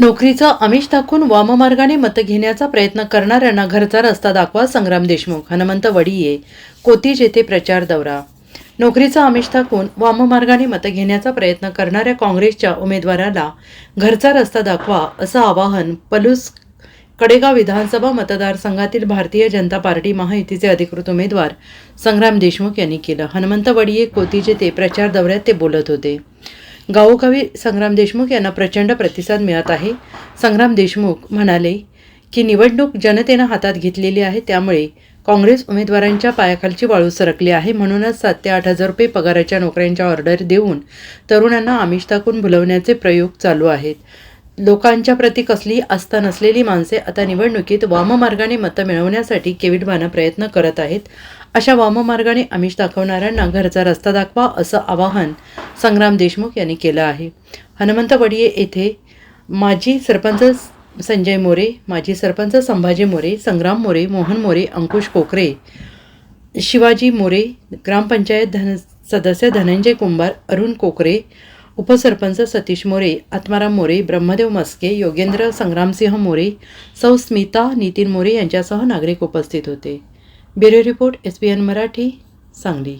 नोकरीचं आमिष दाखवून वाममार्गाने मतं घेण्याचा प्रयत्न करणाऱ्यांना घरचा रस्ता दाखवा संग्राम देशमुख हनुमंत वडिये कोतीज येथे प्रचार दौरा. नोकरीचं आमिष दाखवून वाममार्गाने मतं घेण्याचा प्रयत्न करणाऱ्या काँग्रेसच्या उमेदवाराला घरचा रस्ता दाखवा असं आवाहन पलूस कडेगाव विधानसभा मतदारसंघातील भारतीय जनता पार्टी महायुतीचे अधिकृत उमेदवार संग्राम देशमुख यांनी केलं. हनुमंत वडिये कोतीज ते प्रचार दौऱ्यात ते बोलत होते. गावोगावी संग्राम देशमुख यांना प्रचंड प्रतिसाद मिळत आहे. संग्राम देशमुख म्हणाले की निवडणूक जनतेनं हातात घेतलेली आहे त्यामुळे काँग्रेस उमेदवारांच्या पायाखालची वाळू सरकली आहे. म्हणूनच सात ते आठ हजार रुपये पगाराच्या नोकऱ्यांच्या ऑर्डर देऊन तरुणांना आमिष टाकून भुलवण्याचे प्रयोग चालू आहेत. लोकांच्या प्रती कसली आस्था नसलेली माणसे आता निवडणुकीत वाममार्गाने मतं मिळवण्यासाठी केविडवाना प्रयत्न करत आहेत. अशा वाममार्गाने आमिष दाखवणाऱ्यांना घरचा रस्ता दाखवा असं आवाहन संग्राम देशमुख यांनी केलं आहे. हनुमंत वडिये येथे माजी सरपंच संजय मोरे माजी सरपंच संभाजी मोरे संग्राम मोरे मोहन मोरे अंकुश कोकरे शिवाजी मोरे ग्रामपंचायत धन सदस्य धनंजय कुंभार अरुण कोकरे उपसरपंच सतीश मोरे आत्माराम मोरे ब्रह्मदेव मस्के योगेंद्र संग्रामसिंह मोरे सौ स्मिता नितीन मोरे यांच्यासह नागरिक उपस्थित होते. Bureau report S P N Marathi Sangli.